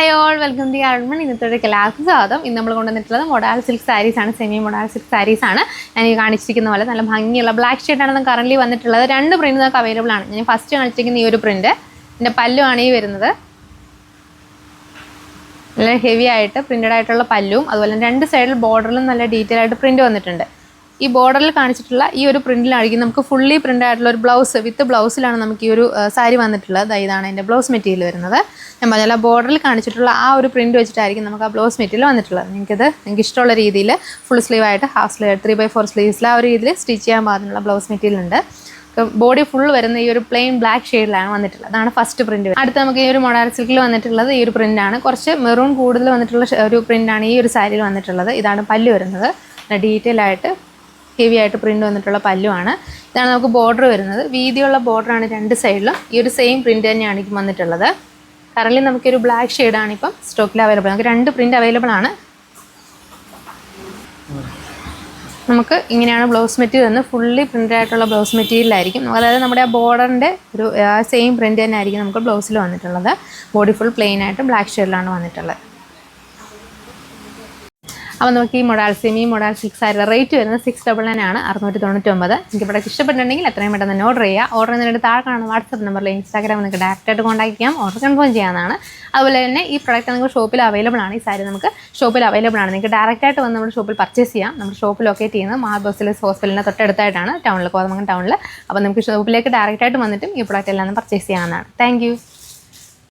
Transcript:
Hi all welcome the അരുൺമൺ ഇന്നത്തെ class സ്വാഗതം. ഇന്ന് നമ്മൾ കൊണ്ടുവന്നിട്ടുള്ളത് മൊഡാൽ സിൽക്ക് സാരീസ് ആണ് സെമി മൊഡാൽ സിൽക്ക് സാരീസ് ആണ്. ഞാൻ ഈ കാണിച്ചിരിക്കുന്ന പോലെ നല്ല ഭംഗിയുള്ള ബ്ലാക്ക് ഷെയ്ഡാണ് നമുക്ക് കറന്റ് വന്നിട്ടുള്ളത്. രണ്ട് പ്രിന്റ് നമുക്ക് അവൈലബിൾ ആണ്. ഞാൻ ഫസ്റ്റ് കാണിച്ചിരിക്കുന്ന ഈ ഒരു പ്രിന്റ് എന്റെ പല്ലുമാണ് ഈ വരുന്നത്. നല്ല ഹെവി ആയിട്ട് പ്രിന്റഡ് ആയിട്ടുള്ള പല്ലും അതുപോലെ രണ്ട് സൈഡിൽ ബോർഡറിലും നല്ല ഡീറ്റെയിൽ ആയിട്ട് പ്രിന്റ് വന്നിട്ടുണ്ട്. ഈ ബോർഡറിൽ കാണിച്ചിട്ടുള്ള ഈ ഒരു പ്രിന്റിലായിരിക്കും നമുക്ക് ഫുള്ളി പ്രിന്റ് ആയിട്ടുള്ള ഒരു ബ്ലൗസ് വിത്ത് ബ്ലൗസിലാണ് നമുക്ക് ഈ ഒരു സാരി വന്നിട്ടുള്ളത്. ഇതാണ് എന്റെ ബ്ലൗസ് മെറ്റീരിയൽ വരുന്നത്. ഞാൻ പറഞ്ഞാൽ ബോർഡറിൽ കാണിച്ചിട്ടുള്ള ആ ഒരു പ്രിന്റ് വെച്ചിട്ടായിരിക്കും നമുക്ക് ആ ബ്ലൗസ് മെറ്റീരിയൽ വന്നിട്ടുള്ളത്. നിങ്ങൾക്കിത് നിങ്ങൾക്ക് ഇഷ്ടമുള്ള രീതിയിൽ ഫുൾ സ്ലീവ് ആയിട്ട് half sleeve three by four സ്ലീവ്സിൽ ആ ഒരു രീതിയിൽ സ്റ്റിച്ച് ചെയ്യാൻ പാകത്തിനുള്ള ബ്ലൗസ് മെറ്റീരിയൽ ഉണ്ട്. ബോഡി ഫുൾ വരുന്ന ഈ ഒരു പ്ലെയിൻ ബ്ലാക്ക് ഷെയ്ഡിലാണ് വന്നിട്ടുള്ളത്. അതാണ് ഫസ്റ്റ് പ്രിന്റ് അടുത്ത നമുക്ക് ഈ ഒരു മൊഡാർ സിൽക്കിൽ വന്നിട്ടുള്ളത് ഈ ഒരു പ്രിന്റാണ് കുറച്ച് മെറൂൺ കൂടുതൽ വന്നിട്ടുള്ള ഒരു പ്രിന്റാണ് ഈ ഒരു സാരിയിൽ വന്നിട്ടുള്ളത്. ഇതാണ് പല്ല് വരുന്നത്. ഡീറ്റെയിൽ ആയിട്ട് ഹെവി ആയിട്ട് പ്രിന്റ് വന്നിട്ടുള്ള പല്ലുമാണ് ഇതാണ് നമുക്ക് ബോർഡർ വരുന്നത്. വീതിയുള്ള ബോർഡറാണ് രണ്ട് സൈഡിലും ഈ ഒരു സെയിം പ്രിന്റ് തന്നെയാണ് എനിക്ക് വന്നിട്ടുള്ളത്. കറൻലി നമുക്കൊരു ബ്ലാക്ക് ഷെയ്ഡാണ് ഇപ്പം സ്റ്റോക്കിൽ അവൈലബിൾ നമുക്ക് രണ്ട് പ്രിന്റ് അവൈലബിൾ ആണ്. നമുക്ക് ഇങ്ങനെയാണ് ബ്ലൗസ് മെറ്റീരിയൽ എന്ന് ഫുള്ളി പ്രിന്റ് ആയിട്ടുള്ള ബ്ലൗസ് മെറ്റീരിയലായിരിക്കും അതായത് നമ്മുടെ ആ ബോർഡറിന്റെ ഒരു സെയിം പ്രിന്റ് തന്നെ ആയിരിക്കും നമുക്ക് ബ്ലൗസിൽ വന്നിട്ടുള്ളത്. ബോഡി ഫുൾ പ്ലെയിൻ ആയിട്ട് ബ്ലാക്ക് ഷെയ്ഡിലാണ് വന്നിട്ടുള്ളത്. അപ്പോൾ നമുക്ക് ഈ മൊഡാൽ സെമി മൊഡാൽ സിക്സ് ആയിരുന്ന റേറ്റ് വരുന്നത് സിക്സ് ഡബിൾ നയൻ ആണ്. അറുന്നൂറ്റി തൊണ്ണൂറ്റൊമ്പത്. എനിക്ക് ഇവിടെ ഇഷ്ടപ്പെട്ടിട്ടുണ്ടെങ്കിൽ എത്രയും പെട്ടെന്ന് തന്നെ ഓർഡർ ചെയ്യുക ഓർഡർ ചെയ്യുന്നതിന്റെ താഴെ കാണുന്ന വാട്സപ്പ് നമ്പറിൽ ഇൻസ്റ്റാഗ്രാം നിങ്ങൾക്ക് ഡയറക്റ്റായിട്ട് കോൺടാക്ട് ചെയ്യാം. ഓർഡർ കൺഫേം ചെയ്യാനാണ് അതുപോലെ തന്നെ ഈ പ്രൊഡക്റ്റ് നിങ്ങൾക്ക് ഷോപ്പിൽ അവൈലബിൾ ആണ്. ഈ സാരി നമുക്ക് ഷോപ്പിൽ അവൈലബിൾ ആണ്. നിങ്ങൾക്ക് ഡയറക്റ്റായിട്ട് വന്ന് നമ്മുടെ ഷോപ്പിൽ പർച്ചേസ് ചെയ്യാം. നമ്മുടെ ഷോപ്പ് ലൊക്കേറ്റ് ചെയ്യുന്നത് മാർ ബസിലസ് ഹോസ്പിറ്റലിന്റെ തൊട്ടടുത്തായിട്ടാണ്. ടൗണിൽ കോതമംഗം ടൗണിൽ അപ്പോൾ നമുക്ക് ഷോപ്പിലേക്ക് ഡയറക്റ്റായിട്ട് വന്നിട്ടും ഈ പ്രൊഡക്റ്റ് എല്ലാം പർച്ചേസ് ചെയ്യാവുന്നതാണ്. താങ്ക്